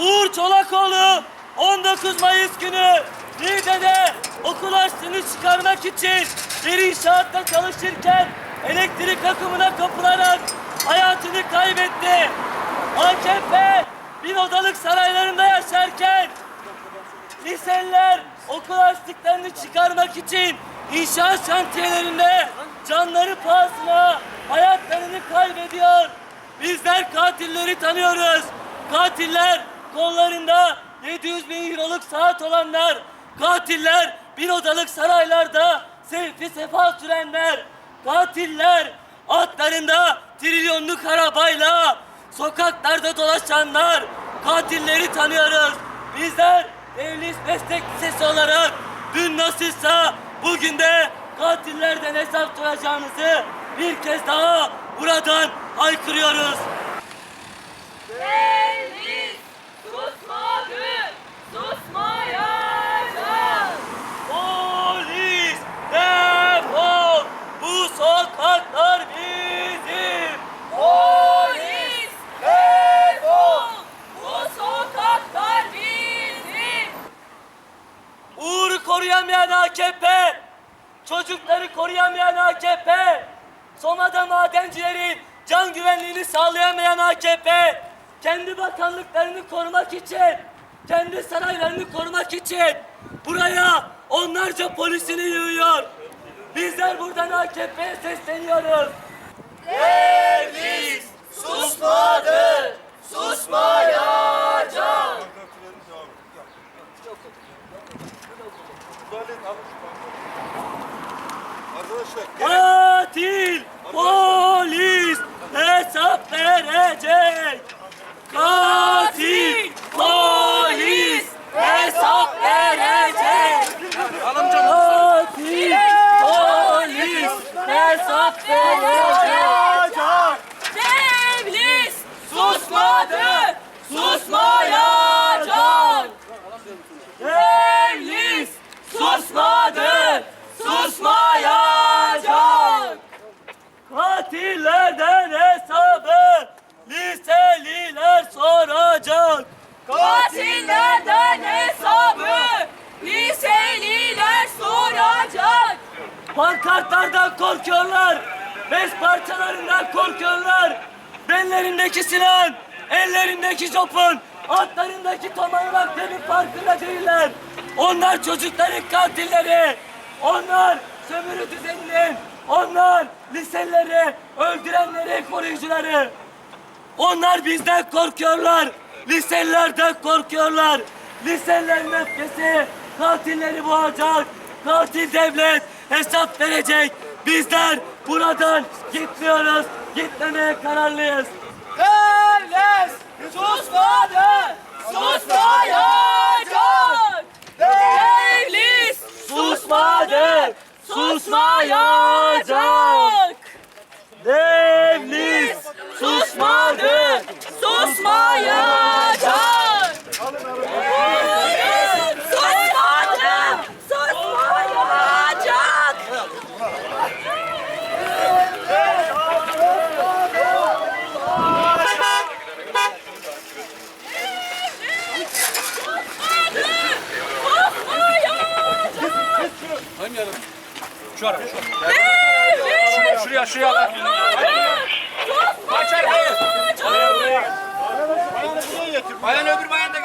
Uğur Çolakoğlu 19 Mayıs günü Niğde'de okul açlığını çıkarmak için bir inşaatta çalışırken elektrik akımına kapılarak hayatını kaybetti. AKP bin odalık saraylarında yaşarken Liseliler okul açlıklarını çıkarmak için inşaat şantiyelerinde canları pahasına hayatlarını kaybediyor. Bizler katilleri tanıyoruz. Katiller kollarında 700 bin euroluk saat olanlar. Katiller bin odalık saraylarda seyfi sefa sürenler. Katiller atlarında trilyonluk arabayla sokaklarda dolaşanlar. Katilleri tanıyoruz. Bizler Evlis Meslek Lisesi olarak dün nasılsa bugün de katillerden hesap soracağımızı bir kez daha buradan haykırıyoruz. Elvis AKP! Çocukları koruyamayan AKP! Soma'da madencilerin can güvenliğini sağlayamayan AKP! Kendi bakanlıklarını korumak için, kendi saraylarını korumak için buraya onlarca polisini yığıyor. Bizler buradan AKP'ye sesleniyoruz. Evliyiz, susmadı, susmayacak. Arkadaşlar Katil polis hesap verecek. Katil polis hesap verecek. Katil polis hesap verecek. Devlis susmadı, susmayacak. Devlis susmadı, susmayacak. Katillerden hesabı liseliler soracak. Katillerden hesabı liseliler soracak. Pankartlardan korkuyorlar. Bez parçalarından korkuyorlar. Bellerindeki silah, ellerindeki jopun, atlarındaki tomarlak demin farkında değiller. Onlar çocukların katilleri. Onlar sömürü düzeninin, onlar liselileri, öldürenlerin koruyucuları. Onlar bizden korkuyorlar. Liselilerden korkuyorlar. Liselilerin öfkesi katilleri boğacak. Katil devlet hesap verecek. Bizler buradan gitmiyoruz. Gitmemeye kararlıyız. Devlet susmadı. Susmayacak. Devlis Susmadı. Susmayacak. Devlet susmadı. susmayacak. Şu araba şu. Devlis Şuraya şuraya susmadı. Kaçar hayır. Susmayacak. Bayan öbür bayan.